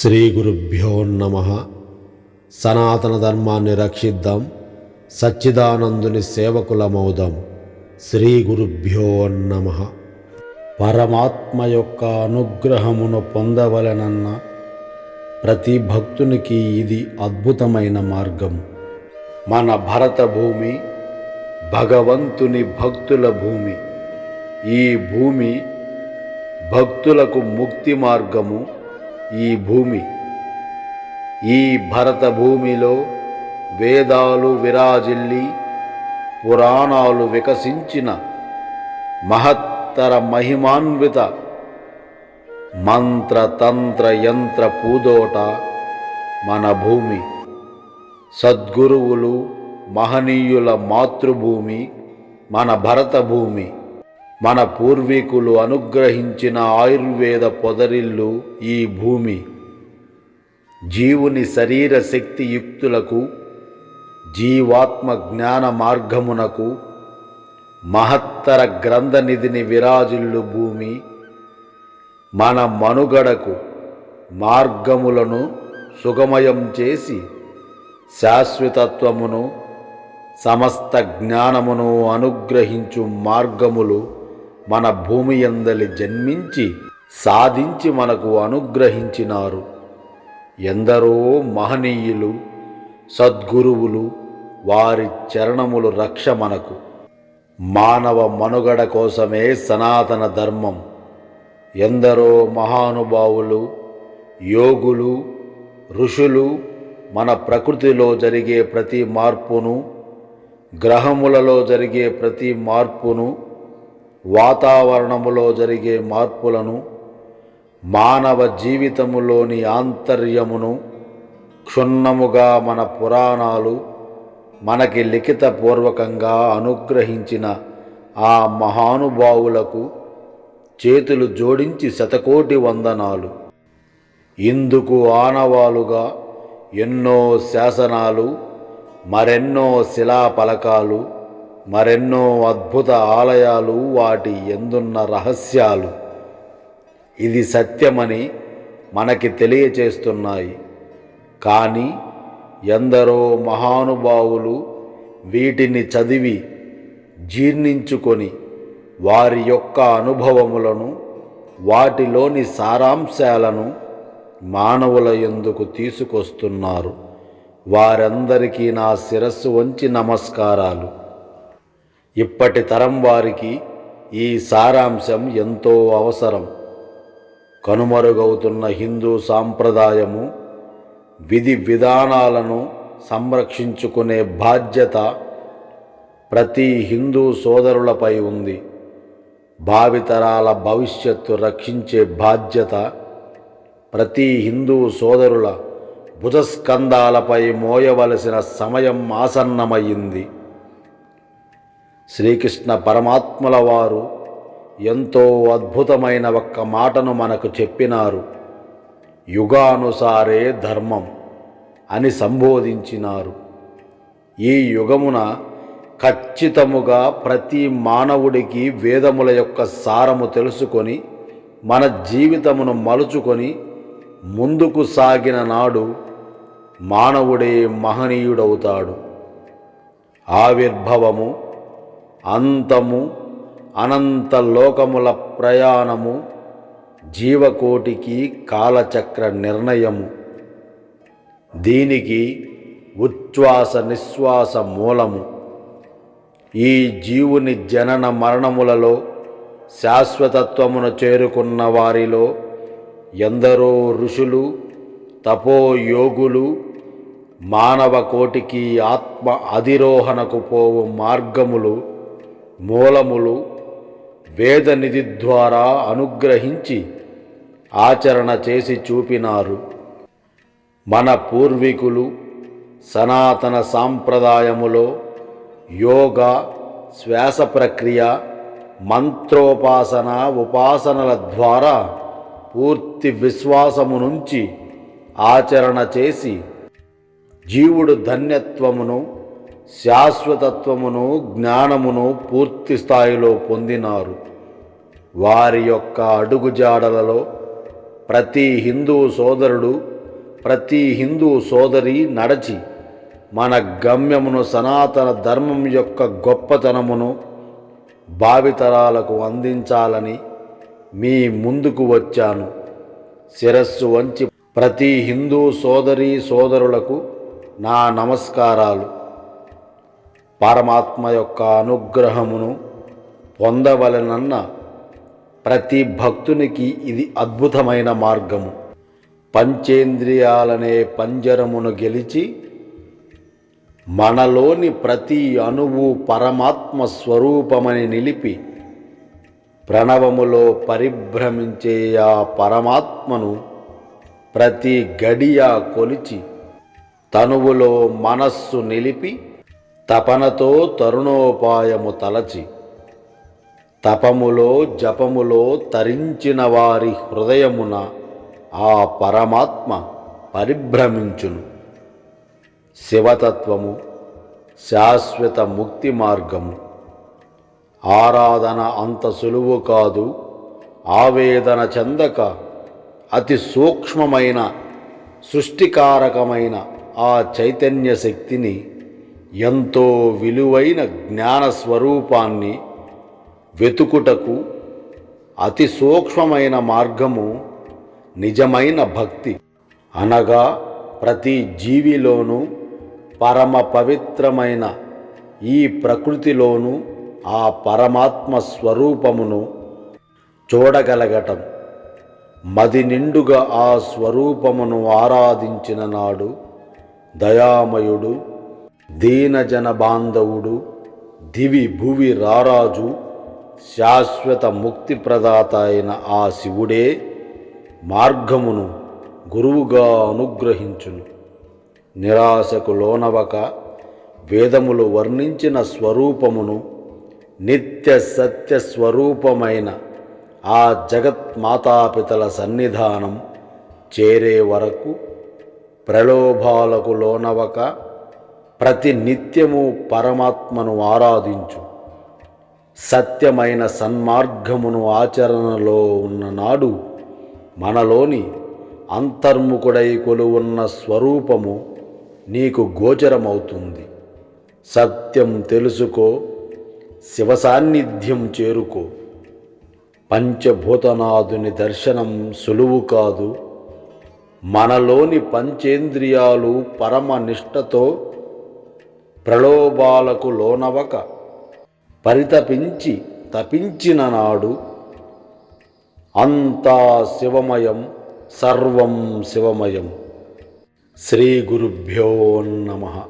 శ్రీ గురుభ్యో నమ. సనాతన ధర్మాన్ని రక్షిద్దాం. సచ్చిదానందుని సేవకులమవుదాం శ్రీ గురుభ్యో నమ. పరమాత్మ యొక్క అనుగ్రహమును పొందవలనన్న ప్రతి భక్తునికి ఇది అద్భుతమైన మార్గం. మన భరత భూమి భగవంతుని భక్తుల భూమి. ఈ భూమి భక్తులకు ముక్తి మార్గము ఈ భూమి. ఈ భరత భూమిలో వేదాలు విరాజిల్లి పురాణాలు వికసించిన మహత్తర మహిమాన్విత మంత్ర తంత్ర యంత్ర పూదోట మన భూమి. సద్గురువులు మహనీయుల మాతృభూమి మన భరత భూమి. మన పూర్వీకులు అనుగ్రహించిన ఆయుర్వేద పొదరిల్లు ఈ భూమి. జీవుని శరీర శక్తి యుక్తులకు జీవాత్మ జ్ఞాన మార్గమునకు మహత్తర గ్రంథనిధిని విరాజిల్లు భూమి. మన మనుగడకు మార్గములను సుగమయం చేసి శాశ్వతత్వమును సమస్త జ్ఞానమును అనుగ్రహించు మార్గములు మన భూమి ఎందలి జన్మించి సాధించి మనకు అనుగ్రహించినారు. ఎందరో మహనీయులు సద్గురువులు వారి చరణములు రక్ష మనకు. మానవ మనుగడ కోసమే సనాతన ధర్మం. ఎందరో మహానుభావులు యోగులు ఋషులు మన ప్రకృతిలో జరిగే ప్రతి మార్పును గ్రహములలో జరిగే ప్రతి మార్పును వాతావరణములో జరిగే మార్పులను మానవ జీవితములోని ఆంతర్యమును క్షుణ్ణముగా మన పురాణాలు మనకి లిఖితపూర్వకంగా అనుగ్రహించిన ఆ మహానుభావులకు చేతులు జోడించి శతకోటి వందనాలు. ఇందుకు ఆనవాలుగా ఎన్నో శాసనాలు మరెన్నో శిలాపలకాలు మరెన్నో అద్భుత ఆలయాలు వాటి ఎందున్న రహస్యాలు. ఇది సత్యమని మనకి తెలియచేస్తున్నాయి. కానీ ఎందరో మహానుభావులు వీటిని చదివి జీర్ణించుకొని వారి యొక్క అనుభవములను వాటిలోని సారాంశాలను మానవుల ఎందుకు తీసుకొస్తున్నారు? వారందరికీ నా శిరస్సు వంచి నమస్కారాలు. ఇప్పటి తరం వారికి ఈ సారాంశం ఎంతో అవసరం. కనుమరుగవుతున్న హిందూ సాంప్రదాయము విధి విధానాలను సంరక్షించుకునే బాధ్యత ప్రతి హిందూ సోదరులపై ఉంది. భావితరాల భవిష్యత్తు రక్షించే బాధ్యత ప్రతి హిందూ సోదరుల భుజస్కంధాలపై మోయవలసిన సమయం ఆసన్నమయ్యింది. శ్రీకృష్ణ పరమాత్మల వారు ఎంతో అద్భుతమైన ఒక్క మాటను మనకు చెప్పినారు. యుగానుసారే ధర్మం అని సంబోధించినారు. ఈ యుగమున ఖచ్చితముగా ప్రతి మానవుడికి వేదముల యొక్క సారము తెలుసుకొని మన జీవితమును మలుచుకొని ముందుకు సాగిన నాడు మానవుడే మహనీయుడవుతాడు. ఆవిర్భవము అంతము అనంత లోకముల ప్రయాణము జీవకోటికి కాలచక్ర నిర్ణయము. దీనికి ఉచ్ఛ్వాస నిశ్వాస మూలము. ఈ జీవుని జనన మరణములలో శాశ్వతత్వమును చేరుకున్న వారిలో ఎందరో ఋషులు తపోయోగులు మానవ కోటికి ఆత్మ అధిరోహణకు పోవు మార్గములు మూలములు వేదనిధి ద్వారా అనుగ్రహించి ఆచరణ చేసి చూపినారు. మన పూర్వీకులు సనాతన సాంప్రదాయములో యోగా శ్వాస ప్రక్రియ మంత్రోపాసన ఉపాసనల ద్వారా పూర్తి విశ్వాసము నుంచి ఆచరణ చేసి జీవుడు ధన్యత్వమును శాశ్వతత్వమును జ్ఞానమును పూర్తి స్థాయిలో పొందినారు. వారి యొక్క అడుగుజాడలలో ప్రతి హిందూ సోదరుడు ప్రతి హిందూ సోదరి నడచి మన గమ్యమును సనాతన ధర్మం యొక్క గొప్పతనమును భావితరాలకు అందించాలని మీ ముందుకు వచ్చాను. శిరస్సు వంచి ప్రతి హిందూ సోదరి సోదరులకు నా నమస్కారాలు. పరమాత్మ యొక్క అనుగ్రహమును పొందవలనన్న ప్రతి భక్తునికి ఇది అద్భుతమైన మార్గము. పంచేంద్రియాలనే పంజరమును గెలిచి మనలోని ప్రతి అణువు పరమాత్మ స్వరూపమని నిలిపి ప్రణవములో పరిభ్రమించే ఆ పరమాత్మను ప్రతి గడియా కొలిచి తనువులో మనస్సు నిలిపి తపనతో తరుణోపాయము తలచి తపములో జపములో తరించిన వారి హృదయమున ఆ పరమాత్మ పరిభ్రమించును. శివతత్వము శాశ్వత ముక్తి మార్గము. ఆరాధన అంత సులువు కాదు ఆవేదన చెందక అతి సూక్ష్మమైన సృష్టికారకమైన ఆ చైతన్య శక్తిని ఎంతో విలువైన జ్ఞాన స్వరూపాన్ని వెతుకుటకు అతి సూక్ష్మమైన మార్గము నిజమైన భక్తి. అనగా ప్రతి జీవిలోనూ పరమ పవిత్రమైన ఈ ప్రకృతిలోనూ ఆ పరమాత్మ స్వరూపమును చూడగలగటం. మది నిండుగా ఆ స్వరూపమును ఆరాధించిన నాడు దయామయుడు దీనజన బాంధవుడు దివి భువి రారాజు శాశ్వత ముక్తి ప్రదాత అయిన ఆ శివుడే మార్గమును గురువుగా అనుగ్రహించును. నిరాశకు లోనవక వేదములు వర్ణించిన స్వరూపమును నిత్య సత్య స్వరూపమైన ఆ జగత్మాతాపితల సన్నిధానం చేరే వరకు ప్రలోభాలకు లోనవక ప్రతి నిత్యము పరమాత్మను ఆరాధించు. సత్యమైన సన్మార్గమును ఆచరణలో ఉన్న నాడు మనలోని అంతర్ముఖుడై కొలువున్న స్వరూపము నీకు గోచరమవుతుంది. సత్యం తెలుసుకో శివ సాన్నిధ్యం చేరుకో. పంచభూతనాథుని దర్శనం సులువు కాదు. మనలోని పంచేంద్రియాలు పరమ నిష్టతో ప్రలోభాలకు లోనవక పరితపించి తపించిన నాడు అంతా శివమయం సర్వం శివమయం. శ్రీ గురుభ్యో నమ.